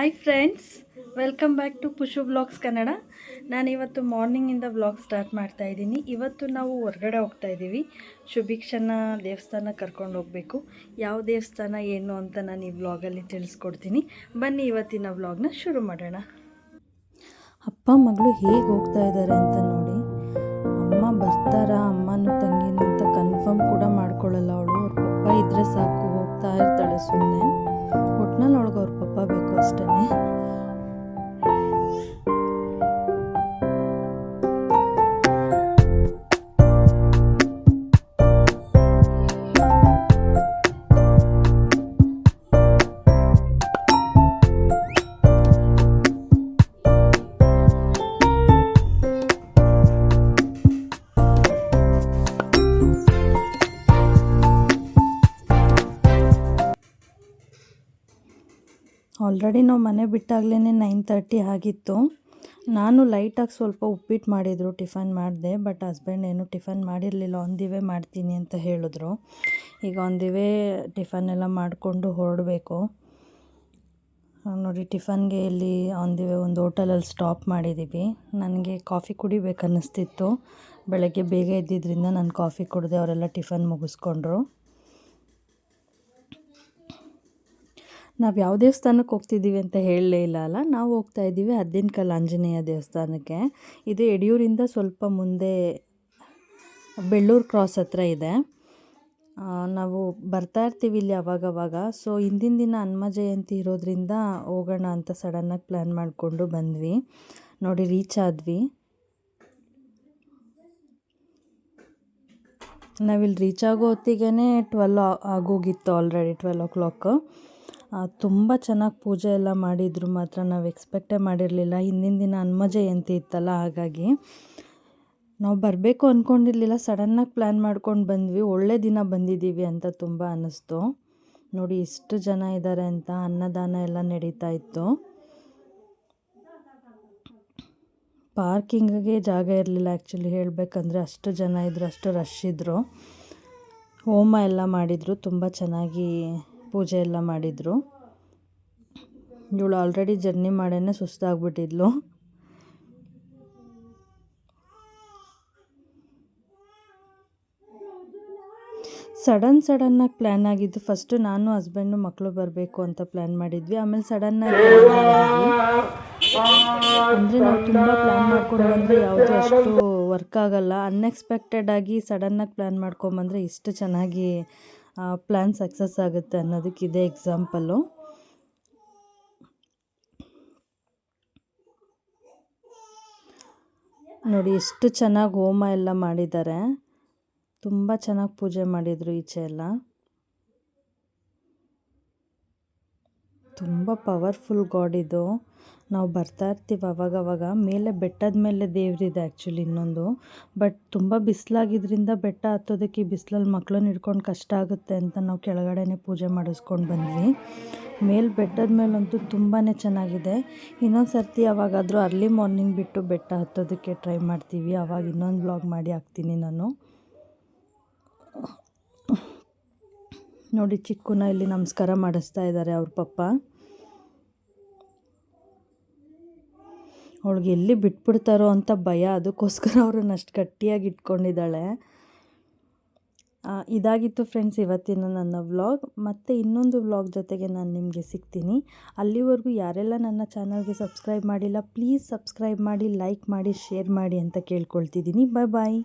Hi friends welcome back to Pushu vlogs Kannada ನಾನು ಇವತ್ತು ಮಾರ್ನಿಂಗಿಂದ vlog start ಮಾಡ್ತಾ ಇದ್ದೀನಿ. ಇವತ್ತು ನಾವು ಹೊರಗಡೆ ಹೋಗ್ತಾ ಇದ್ದೀವಿ ಶುಭಿಕ್ಷನ ದೇವಸ್ಥಾನ ಕರ್ಕೊಂಡು ಹೋಗಬೇಕು. ಯಾವ ದೇವಸ್ಥಾನ, ಏನು ಅಂತ ನಾನು ಈ ವ್ಲಾಗಲ್ಲಿ ತಿಳಿಸ್ಕೊಡ್ತೀನಿ. ಬನ್ನಿ ಇವತ್ತಿನ ವ್ಲಾಗ್ನ ಶುರು ಮಾಡೋಣ. ಅಪ್ಪ, ಮಗಳು ಹೇಗೆ ಹೋಗ್ತಾ ಇದ್ದಾರೆ ಅಂತ ನೋಡಿ. ಅಮ್ಮ ಬರ್ತಾರಾ, ಅಮ್ಮನೂ ತಂಗಿನೂ ಅಂತ ಕನ್ಫರ್ಮ್ ಕೂಡ ಮಾಡ್ಕೊಳ್ಳಲ್ಲ ಅವಳು. ಅವ್ರ ಪಪ್ಪ ಇದ್ದರೆ ಸಾಕು. ಬೇಕು ಅಷ್ಟೇ ಆಲ್ರೆಡಿ ನಾವು ಮನೆ ಬಿಟ್ಟಾಗಲೇ ನೈನ್ ತರ್ಟಿ ಆಗಿತ್ತು. ನಾನು ಲೈಟಾಗಿ ಸ್ವಲ್ಪ ಉಪ್ಪಿಟ್ಟು ಮಾಡಿದರು, ಟಿಫನ್ ಮಾಡಿದೆ, ಬಟ್ ಹಸ್ಬೆಂಡ್ ಏನು ಟಿಫನ್ ಮಾಡಿರಲಿಲ್ಲ ಆನ್ ದಿ ವೇ ಮಾಡ್ತೀನಿ ಅಂತ ಹೇಳಿದ್ರು. ಈಗ ಆನ್ ದಿ ವೇ ಟಿಫನ್ ಎಲ್ಲ ಮಾಡಿಕೊಂಡು ಹೊರಡಬೇಕು. ನೋಡಿ, ಟಿಫನ್ಗೆ ಇಲ್ಲಿ ಆನ್ ದಿ ವೇ ಒಂದು ಹೋಟೆಲಲ್ಲಿ ಸ್ಟಾಪ್ ಮಾಡಿದ್ದೀವಿ. ನನಗೆ ಕಾಫಿ ಕುಡಿಬೇಕು ಅನ್ನಿಸ್ತಿತ್ತು ಬೆಳಗ್ಗೆ ಬೇಗ ಇದ್ದಿದ್ದರಿಂದ ನಾನು ಕಾಫಿ ಕುಡಿದೆ, ಅವರೆಲ್ಲ ಟಿಫನ್ ಮುಗಿಸ್ಕೊಂಡ್ರು. ನಾವು ಯಾವ ದೇವಸ್ಥಾನಕ್ಕೆ ಹೋಗ್ತಿದ್ದೀವಿ ಅಂತ ಹೇಳಲೇ ಇಲ್ಲ ಅಲ್ಲ? ನಾವು ಹೋಗ್ತಾ ಇದ್ದೀವಿ ಹದ್ದಿನಕಲ್ ಆಂಜನೇಯ ದೇವಸ್ಥಾನಕ್ಕೆ. ಇದು ಯಡಿಯೂರಿಂದ ಸ್ವಲ್ಪ ಮುಂದೆ ಬೆಳ್ಳೂರು ಕ್ರಾಸ್ ಹತ್ರ ಇದೆ. ನಾವು ಬರ್ತಾ ಇರ್ತೀವಿ ಇಲ್ಲಿ ಅವಾಗವಾಗ. ಸೊ ಹಿಂದಿನ ದಿನ ಹನುಮ ಜಯಂತಿ ಇರೋದ್ರಿಂದ ಹೋಗೋಣ ಅಂತ ಸಡನ್ನಾಗಿ ಪ್ಲ್ಯಾನ್ ಮಾಡಿಕೊಂಡು ಬಂದ್ವಿ. ನೋಡಿ ರೀಚ್ ಆದ್ವಿ. ನಾವಿಲ್ಲಿ ರೀಚ್ ಆಗೋ ಹೊತ್ತಿಗೆ ಟ್ವೆಲ್ ಆಗೋಗಿತ್ತು ಆಲ್ರೆಡಿ ಟ್ವೆಲ್ ಓ ಕ್ಲಾಕ್ ತುಂಬ ಚೆನ್ನಾಗಿ ಪೂಜೆ ಎಲ್ಲ ಮಾಡಿದರು. ಮಾತ್ರ ನಾವು ಎಕ್ಸ್ಪೆಕ್ಟೇ ಮಾಡಿರಲಿಲ್ಲ. ಹಿಂದಿನ ದಿನ ಹನುಮ ಜಯಂತಿ ಇತ್ತಲ್ಲ, ಹಾಗಾಗಿ ನಾವು ಬರಬೇಕು ಅಂದ್ಕೊಂಡಿರಲಿಲ್ಲ ಸಡನ್ನಾಗಿ ಪ್ಲ್ಯಾನ್ ಮಾಡ್ಕೊಂಡು ಬಂದ್ವಿ. ಒಳ್ಳೆ ದಿನ ಬಂದಿದ್ದೀವಿ ಅಂತ ತುಂಬ ಅನ್ನಿಸ್ತು ನೋಡಿ, ಇಷ್ಟು ಜನ ಇದ್ದಾರೆ ಅಂತ ಅನ್ನದಾನ ಎಲ್ಲ ನಡೀತಾ ಇತ್ತು. ಪಾರ್ಕಿಂಗಿಗೆ ಜಾಗ ಇರಲಿಲ್ಲ ಆ್ಯಕ್ಚುಲಿ ಹೇಳಬೇಕಂದ್ರೆ. ಅಷ್ಟು ಜನ ಇದ್ದರು ಅಷ್ಟು ರಶ್ ಇದ್ದರು ಹೋಮ ಎಲ್ಲ ಮಾಡಿದರು. ತುಂಬ ಚೆನ್ನಾಗಿ ಪೂಜೆ ಎಲ್ಲ ಮಾಡಿದರು. ಇವಳು ಆಲ್ರೆಡಿ ಜರ್ನಿ ಮಾಡೇ ಸುಸ್ತಾಗ್ಬಿಟ್ಟಿದ್ಲು. ಸಡನ್ ಸಡನ್ನಾಗಿ ಪ್ಲ್ಯಾನ್ ಆಗಿದ್ದು ಫಸ್ಟು ನಾನು ಹಸ್ಬೆಂಡು ಮಕ್ಕಳು ಬರಬೇಕು ಅಂತ ಪ್ಲ್ಯಾನ್ ಮಾಡಿದ್ವಿ. ಆಮೇಲೆ ಸಡನ್ನಾಗಿ ಅಂದರೆ ನಾವು ತುಂಬ ಪ್ಲ್ಯಾನ್ ಮಾಡ್ಕೊಂಡು ಬಂದರೆ ಯಾವುದು ಅಷ್ಟು ವರ್ಕ್ ಆಗಲ್ಲ. ಅನ್ಎಕ್ಸ್ಪೆಕ್ಟೆಡ್ ಆಗಿ ಸಡನ್ನಾಗಿ ಪ್ಲ್ಯಾನ್ ಮಾಡ್ಕೊಂಬಂದರೆ ಇಷ್ಟು ಚೆನ್ನಾಗಿ ಪ್ಲ್ಯಾನ್ ಸಕ್ಸಸ್ ಆಗುತ್ತೆ ಅನ್ನೋದಕ್ಕೆ ಇದೇ ಎಕ್ಸಾಂಪಲ್ಲು ನೋಡಿ, ಎಷ್ಟು ಚೆನ್ನಾಗಿ ಹೋಮ ಎಲ್ಲ ಮಾಡಿದ್ದಾರೆ. ತುಂಬ ಚೆನ್ನಾಗಿ ಪೂಜೆ ಮಾಡಿದರು ಈಚೆ ಎಲ್ಲ. ತುಂಬ ಪವರ್ಫುಲ್ ಗಾಡ್ ಇದು. ನಾವು ಬರ್ತಾ ಇರ್ತೀವಿ ಅವಾಗವಾಗ. ಮೇಲೆ ಬೆಟ್ಟದ ಮೇಲೆ ದೇವ್ರಿದೆ ಆ್ಯಕ್ಚುಲಿ ಇನ್ನೊಂದು. ಬಟ್ ತುಂಬ ಬಿಸಿಲಾಗಿದ್ದರಿಂದ ಬೆಟ್ಟ ಹತ್ತೋದಕ್ಕೆ ಬಿಸಿಲಲ್ಲಿ ಮಕ್ಕಳನ್ನ ಹಿಡ್ಕೊಂಡು ಕಷ್ಟ ಆಗುತ್ತೆ ಅಂತ ನಾವು ಕೆಳಗಡೆನೇ ಪೂಜೆ ಮಾಡಿಸ್ಕೊಂಡು ಬಂದ್ವಿ. ಮೇಲೆ ಬೆಟ್ಟದ ಮೇಲಂತೂ ತುಂಬಾ ಚೆನ್ನಾಗಿದೆ. ಇನ್ನೊಂದು ಸರ್ತಿ ಯಾವಾಗಾದರೂ ಅರ್ಲಿ ಮಾರ್ನಿಂಗ್ ಬಿಟ್ಟು ಬೆಟ್ಟ ಹತ್ತೋದಕ್ಕೆ ಟ್ರೈ ಮಾಡ್ತೀವಿ. ಆವಾಗ ಇನ್ನೊಂದು ಬ್ಲಾಗ್ ಮಾಡಿ ಹಾಕ್ತೀನಿ ನಾನು. ನೋಡಿ, ಚಿಕ್ಕನ ಇಲ್ಲಿ ನಮಸ್ಕಾರ ಮಾಡಿಸ್ತಾ ಇದ್ದಾರೆ ಅವ್ರ ಪಪ್ಪ. ಅವಳಿಗೆ ಎಲ್ಲಿ ಬಿಟ್ಬಿಡ್ತಾರೋ ಅಂತ ಭಯ. ಅದಕ್ಕೋಸ್ಕರ ಅವ್ರನ್ನ ಅಷ್ಟು ಗಟ್ಟಿಯಾಗಿ ಇಟ್ಕೊಂಡಿದ್ದಾಳೆ. ಇದಾಗಿತ್ತು ಫ್ರೆಂಡ್ಸ್ ಇವತ್ತಿನ ನನ್ನ ವ್ಲಾಗ್ ಮತ್ತು ಇನ್ನೊಂದು ವ್ಲಾಗ್ ಜೊತೆಗೆ ನಾನು ನಿಮಗೆ ಸಿಗ್ತೀನಿ. ಅಲ್ಲಿವರೆಗೂ ಯಾರೆಲ್ಲ ನನ್ನ ಚಾನಲ್ಗೆ ಸಬ್ಸ್ಕ್ರೈಬ್ ಮಾಡಿಲ್ಲ ಪ್ಲೀಸ್ ಸಬ್ಸ್ಕ್ರೈಬ್ ಮಾಡಿ ಲೈಕ್ ಮಾಡಿ ಶೇರ್ ಮಾಡಿ ಅಂತ ಕೇಳ್ಕೊಳ್ತಿದ್ದೀನಿ. ಬಾಯ್ ಬಾಯ್